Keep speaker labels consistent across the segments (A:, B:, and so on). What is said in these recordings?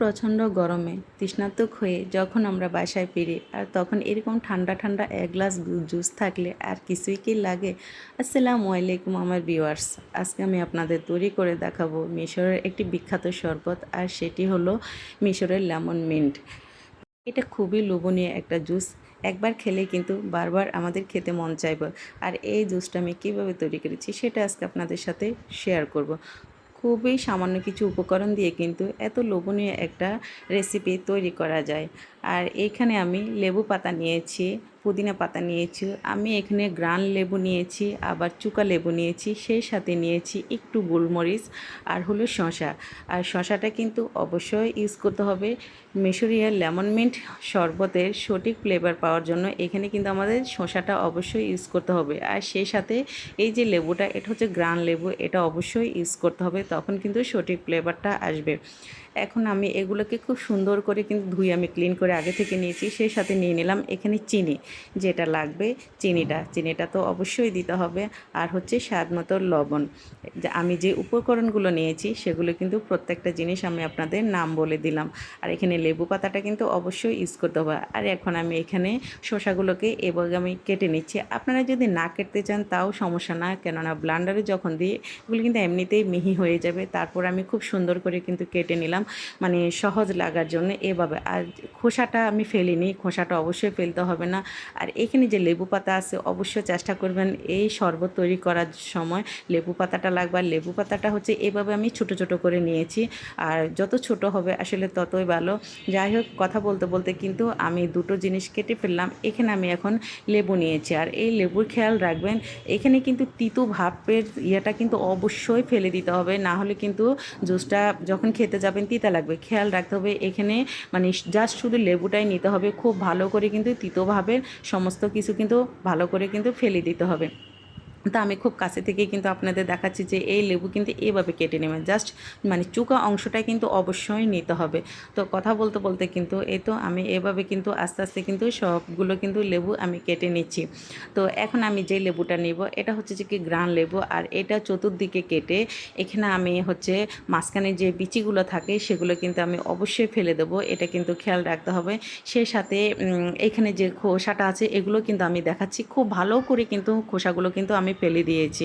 A: প্রচণ্ড গরমে তৃষ্ণাত্মক হয়ে যখন আমরা বাসায় ফিরি, আর তখন এরকম ঠান্ডা ঠান্ডা এক গ্লাস জুস থাকলে আর কিছুই কি লাগে? আসসালামু আলাইকুম আমার ভিউয়ার্স আজকে আমি আপনাদের তৈরি করে দেখাবো মিশরের একটি বিখ্যাত শরবত, আর সেটি হলো মিশরের লেমন মিন্ট। এটা খুবই লোভনীয় একটা জুস, একবার খেলে কিন্তু বারবার আমাদের খেতে মন চাইবে। আর এই জুসটা আমি কীভাবে তৈরি করেছি সেটা আজকে আপনাদের সাথে শেয়ার করব। খুবই সামান্য কিছু উপকরণ দিয়ে কিন্তু এত লোভনীয় একটা রেসিপি তৈরি করা যায়। আর এইখানে আমি লেবু পাতা নিয়েছি পুদিনা পাতা নিয়েছি, আমি এখানে গ্রান লেবু নিয়েছি, আবার চুকা লেবু নিয়েছি, সেই সাথে নিয়েছি একটু গোলমরিচ আর হলো শশা আর শশাটা কিন্তু অবশ্যই ইউজ করতে হবে। মিশরিয়ার লেমন মিন্ট শরবতের সঠিক ফ্লেভার পাওয়ার জন্য এখানে কিন্তু আমাদের শশাটা অবশ্যই ইউজ করতে হবে। আর সেই সাথে এই যে লেবুটা, এটা হচ্ছে গ্রান লেবু, এটা অবশ্যই ইউজ করতে হবে, তখন কিন্তু সঠিক ফ্লেভারটা আসবে। এখন আমি এগুলোকে খুব সুন্দর করে কিন্তু ধুয়ে আমি ক্লিন করে আগে থেকে নিয়েছি, সেই সাথে নিয়ে নিলাম এখানে চিনি। যেটা লাগবে চিনিটা। চিনিটা তো অবশ্যই দিতে হবে। আর হচ্ছে স্বাদ মতো লবণ। আমি যে উপকরণগুলো নিয়েছি সেগুলো কিন্তু প্রত্যেকটা জিনিস আমি আপনাদের নাম বলে দিলাম। আর এখানে লেবু পাতাটা কিন্তু অবশ্যই ইউজ করতে হবে। আর এখন আমি এখানে শসাগুলোকে এভাবে আমি কেটে নিচ্ছি। আপনারা যদি না কেটে চান তাও সমস্যা না। কেননা ব্লান্ডারে যখন দিই এগুলো কিন্তু এমনিতেই মিহি হয়ে যাবে। তারপর আমি খুব সুন্দর করে কিন্তু কেটে নিলাম। মানে সহজ লাগার জন্য এভাবে। আর খোসাটা আমি ফেলিনি। খোসাটা অবশ্যই ফেলতে হবে না। আর এখানে যে লেবু পাতা আছে, অবশ্যই চেষ্টা করবেন এই শরবত তৈরি করার সময়। লেবু পাতাটা লাগবে লেবু পাতাটা হচ্ছে এভাবে আমি ছোট ছোট করে নিয়েছি। আর যত ছোট হবে আসলে ততই ভালো। যাই হোক, কথা বলতে বলতে কিন্তু আমি দুটো জিনিস কেটে ফেললাম। এখানে আমি এখন লেবু নিয়েছি। আর এই লেবুর খেয়াল রাখবেন, এখানে কিন্তু তিতো ভাপের ইয়েটা কিন্তু অবশ্যই ফেলে দিতে হবে। না হলে কিন্তু জুসটা যখন খেতে যাবেন, তিতা লাগবে। খেয়াল রাখতে হবে, এখানে মানে জাস্ট শুধু লেবুটাই নিতে হবে। খুব ভালো করে কিন্তু তিতোভাবের সমস্ত কিছু কিন্তু ভালো করে কিন্তু ফেলে দিতে হবে। তা আমি খুব কাছে থেকে কিন্তু আপনাদের দেখাচ্ছি যে এই লেবু কিন্তু এভাবে কেটে নেবেন। জাস্ট মানে চুকা অংশটা কিন্তু অবশ্যই নিতে হবে। তো কথা বলতে বলতে কিন্তু এই তো আমি এভাবে কিন্তু আস্তে আস্তে কিন্তু সবগুলো কিন্তু লেবু আমি কেটে নিচ্ছি। তো এখন আমি যে লেবুটা নেব, এটা হচ্ছে যে কি গ্রান লেবু আর এটা চতুর্দিকে কেটে এখানে আমি হচ্ছে মাঝখানে যে বিচিগুলো থাকে সেগুলো কিন্তু আমি অবশ্যই ফেলে দেবো। এটা কিন্তু খেয়াল রাখতে হবে। সেই সাথে এখানে যে খোসাটা আছে এগুলো কিন্তু আমি দেখাচ্ছি। খুব ভালো করে কিন্তু খোসাগুলো কিন্তু আমি ফেলে দিয়েছি।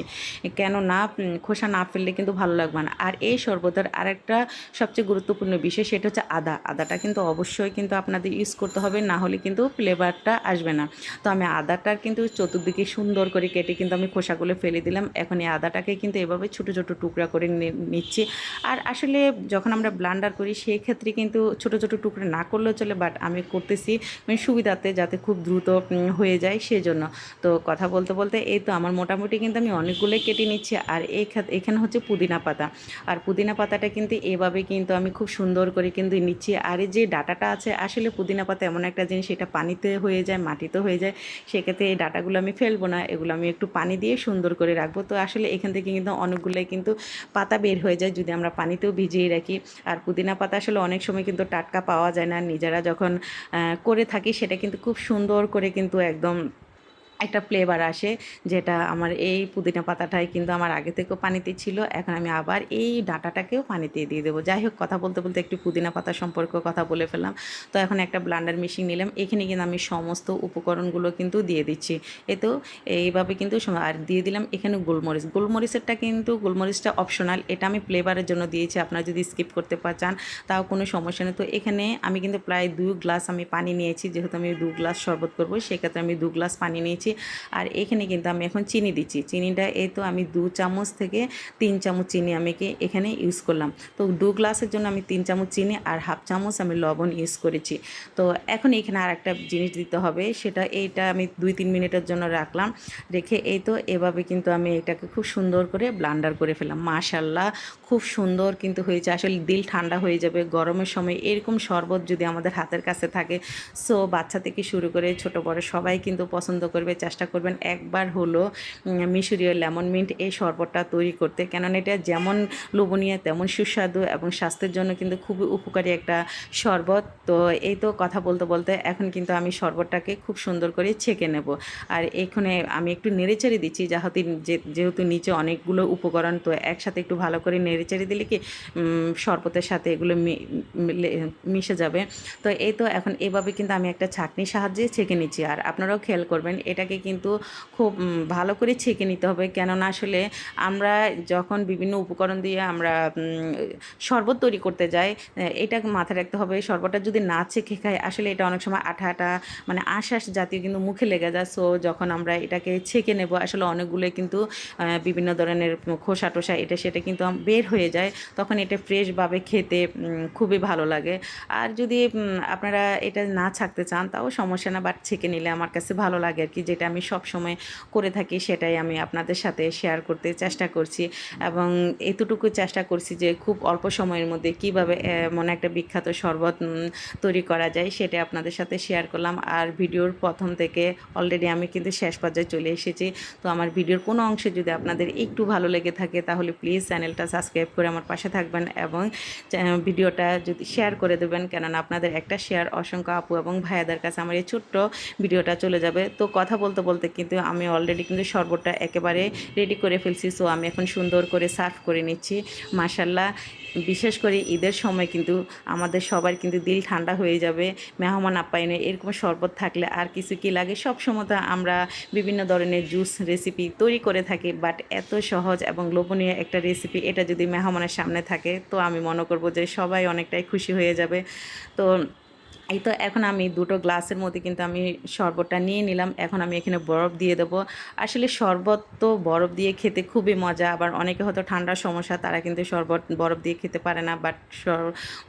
A: কেন না খোসা না ফেললে কিন্তু ভালো লাগবে না। আর এই শরবতের আরেকটা সবচেয়ে গুরুত্বপূর্ণ বিষয় সেটা হচ্ছে আদা। আদাটা কিন্তু অবশ্যই কিন্তু আপনাদের ইউজ করতে হবে, না হলে কিন্তু ফ্লেভারটা আসবে না। তো আমি আদাটার কিন্তু চতুর্দিকে সুন্দর করে কেটে কিন্তু আমি খোসাগুলো ফেলে দিলাম। এখন এই আদাটাকে কিন্তু এভাবে ছোটো ছোটো টুকরা করে নিচ্ছি। আর আসলে যখন আমরা ব্লান্ডার করি সেই ক্ষেত্রে কিন্তু ছোটো ছোটো টুকরা না করলেও চলে বাট আমি করতেছি মানে সুবিধাতে যাতে খুব দ্রুত হয়ে যায় সেজন্য। তো কথা বলতে বলতে এই তো আমার মোটামুটি মোটামুটি কিন্তু আমি অনেকগুলোই কেটে নিচ্ছি আর এখানে হচ্ছে পুদিনা পাতা। আর পুদিনা পাতাটা কিন্তু এভাবে কিন্তু আমি খুব সুন্দর করে কিন্তু নিচ্ছি। আর এই যে ডাটাটা আছে, আসলে পুদিনা পাতা এমন একটা জিনিস, এটা পানিতে হয়ে যায়, মাটিতে হয়ে যায়, সেক্ষেত্রে এই ডাটাগুলো আমি ফেলব না। এগুলো আমি একটু পানি দিয়ে সুন্দর করে রাখব। তো আসলে এখান থেকে কিন্তু অনেকগুলোই কিন্তু পাতা বের হয়ে যায় যদি আমরা পানিতেও ভিজিয়ে রাখি। আর পুদিনা পাতা আসলে অনেক সময় কিন্তু টাটকা পাওয়া যায় না। নিজেরা যখন করে থাকি, সেটা কিন্তু খুব সুন্দর করে কিন্তু একদম একটা ফ্লেভার আসে, যেটা আমার এই পুদিনা পাতাটাই কিন্তু আমার আগে থেকেও পানিতে ছিল, এখন আমি আবার এই ডাঁটাটাকেও পানিতে দিয়ে দেবো। যাই হোক, কথা বলতে বলতে একটু পুদিনা পাতা সম্পর্কে কথা বলে ফেললাম। তো এখন একটা ব্লান্ডার মেশিন নিলাম, এখানে কিন্তু আমি সমস্ত উপকরণগুলো কিন্তু দিয়ে দিচ্ছি। এ তো এইভাবে কিন্তু আর দিয়ে দিলাম এখানে গোলমরিচ। গোলমরিচেরটা কিন্তু, গোলমরিচটা অপশনাল এটা আমি ফ্লেভারের জন্য দিয়েছি, আপনারা যদি স্কিপ করতে চান, তাও কোনো সমস্যা নেই। তো এখানে আমি কিন্তু প্রায় দু গ্লাস আমি পানি নিয়েছি, যেহেতু আমি দু গ্লাস শরবত করব, সেক্ষেত্রে আমি দু গ্লাস পানি নিয়েছি। আর এখানে কিন্তু আমি এখন চিনি দিচ্ছি। চিনিটা এই তো আমি দু চামচ থেকে তিন চামচ চিনি আমি এখানে ইউজ করলাম। তো দু গ্লাসের জন্য আমি তিন চামচ চিনি আর হাফ চামচ আমি লবণ ইউজ করেছি। তো এখন এখানে আর একটা জিনিস দিতে হবে, সেটা এইটা আমি দুই তিন মিনিটের জন্য রাখলাম। রেখে এই তো এভাবে কিন্তু আমি এটাকে খুব সুন্দর করে ব্লান্ডার করে ফেলাম মাশাল্লাহ খুব সুন্দর কিন্তু হয়েছে। আসলে দিল ঠান্ডা হয়ে যাবে গরমের সময়। এরকম শরবত যদি আমাদের হাতের কাছে থাকে সো বাচ্চা থেকে শুরু করে ছোট বড় সবাই কিন্তু পছন্দ করবে। হবে চেষ্টা করবেন একবার হলো মিশরীয় লেমন মিন্ট এই শরবতটা তৈরি করতে। কেননা এটা যেমন লোভনীয়, তেমন সুস্বাদু এবং স্বাস্থ্যের জন্য কিন্তু খুবই উপকারী একটা শরবত। তো এই তো কথা বলতে বলতে এখন কিন্তু আমি শরবতটাকে খুব সুন্দর করে ছেঁকে নেব। আর এখানে আমি একটু নেড়েচেড়ে দিচ্ছি, যাহাতে যেহেতু নিচে অনেকগুলো উপকরণ, তো একসাথে একটু ভালো করে নেড়েচেড়ে দিলে কি শরবতের সাথে এগুলো মিশে যাবে। তো এই তো এখন এভাবে কিন্তু আমি একটা ছাঁকনির সাহায্যে ছেঁকে নিচ্ছি। আর আপনারাও খেয়াল করবেন এটাকে কিন্তু খুব ভালো করে ছেঁকে নিতে হবে। কেননা আসলে আমরা যখন বিভিন্ন উপকরণ দিয়ে আমরা শরবত তৈরি করতে যাই এটা মাথায় রাখতে হবে শরবতটা যদি না ছেঁকে খাই, আসলে এটা অনেক সময় আঠা আঠা মানে আশ আশ জাতীয় কিন্তু মুখে লেগে যায়। সো যখন আমরা এটাকে ছেঁকে নেব, আসলে অনেকগুলো কিন্তু বিভিন্ন ধরনের খোসা টোসা এটা সেটা কিন্তু বের হয়ে যায়। তখন এটা ফ্রেশভাবে খেতে খুবই ভালো লাগে। আর যদি আপনারা এটা না ছাকতে চান, তাও সমস্যা না বাট ছেঁকে নিলে আমার কাছে ভালো লাগে আর কি যেটা আমি সব সময় করে থাকি সেটাই আমি আপনাদের সাথে শেয়ার করতে চেষ্টা করছি এবং এতটুকু চেষ্টা করছি যে খুব অল্প সময়ের মধ্যে কীভাবে এমন একটা বিখ্যাত শরবত তৈরি করা যায় সেটা আপনাদের সাথে শেয়ার করলাম। আর ভিডিওর প্রথম থেকে অলরেডি আমি কিন্তু শেষ পর্যায়ে চলে এসেছি। তো আমার ভিডিওর কোনো অংশে যদি আপনাদের একটু ভালো লেগে থাকে তাহলে প্লিজ চ্যানেলটা সাবস্ক্রাইব করে আমার পাশে থাকবেন এবং ভিডিওটা যদি শেয়ার করে দেবেন। কেননা আপনাদের একটা শেয়ার অসংখ্য আপু এবং ভাইয়াদের কাছে আমার এই ছোট্ট ভিডিওটা চলে যাবে। তো কথা বলতে বলতে কিন্তু আমি অলরেডি কিন্তু শরবতটা একেবারে রেডি করে ফেলছি। সো আমি এখন সুন্দর করে সার্ভ করে নিচ্ছি। মাসাল্লাহ বিশেষ করে ঈদের সময় কিন্তু আমাদের সবার কিন্তু দিল ঠান্ডা হয়ে যাবে। মেহমান আপ্যায়নে এরকম শরবত থাকলে আর কিছু কি লাগে? সব সময় তো আমরা বিভিন্ন ধরনের জুস রেসিপি তৈরি করে থাকি। বাট এত সহজ এবং লোভনীয় একটা রেসিপি এটা যদি মেহমানের সামনে থাকে, তো আমি মনে করব যে সবাই অনেকটাই খুশি হয়ে যাবে। তো এই তো এখন আমি দুটো গ্লাসের মধ্যে কিন্তু আমি শরবতটা নিয়ে নিলাম। এখন আমি এখানে বরফ দিয়ে দেবো। আসলে শরবত তো বরফ দিয়ে খেতে খুবই মজা। আবার অনেকে হয়তো ঠান্ডার সমস্যা, তারা কিন্তু শরবত বরফ দিয়ে খেতে পারে না বাট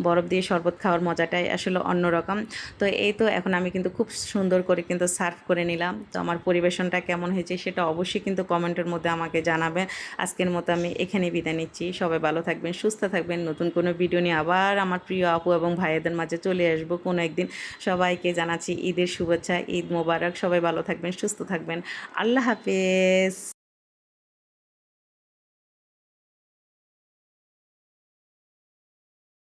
A: বরফ দিয়ে শরবত খাওয়ার মজাটাই আসলে অন্যরকম। তো এই তো এখন আমি কিন্তু খুব সুন্দর করে কিন্তু সার্ভ করে নিলাম। তো আমার পরিবেশনটা কেমন হয়েছে সেটা অবশ্যই কিন্তু কমেন্টের মধ্যে আমাকে জানাবে। আজকের মতো আমি এখানে বিদায় নিচ্ছি। সবাই ভালো থাকবেন, সুস্থ থাকবেন। নতুন কোনো ভিডিও নিয়ে আবার আমার প্রিয় আপু এবং ভাইয়েদের মাঝে চলে আসব কোনো একদিন সবাইকে জানাচ্ছি ঈদের শুভেচ্ছা ঈদ মোবারক। সবাই ভালো থাকবেন সুস্থ থাকবেন। আল্লাহ হাফেজ।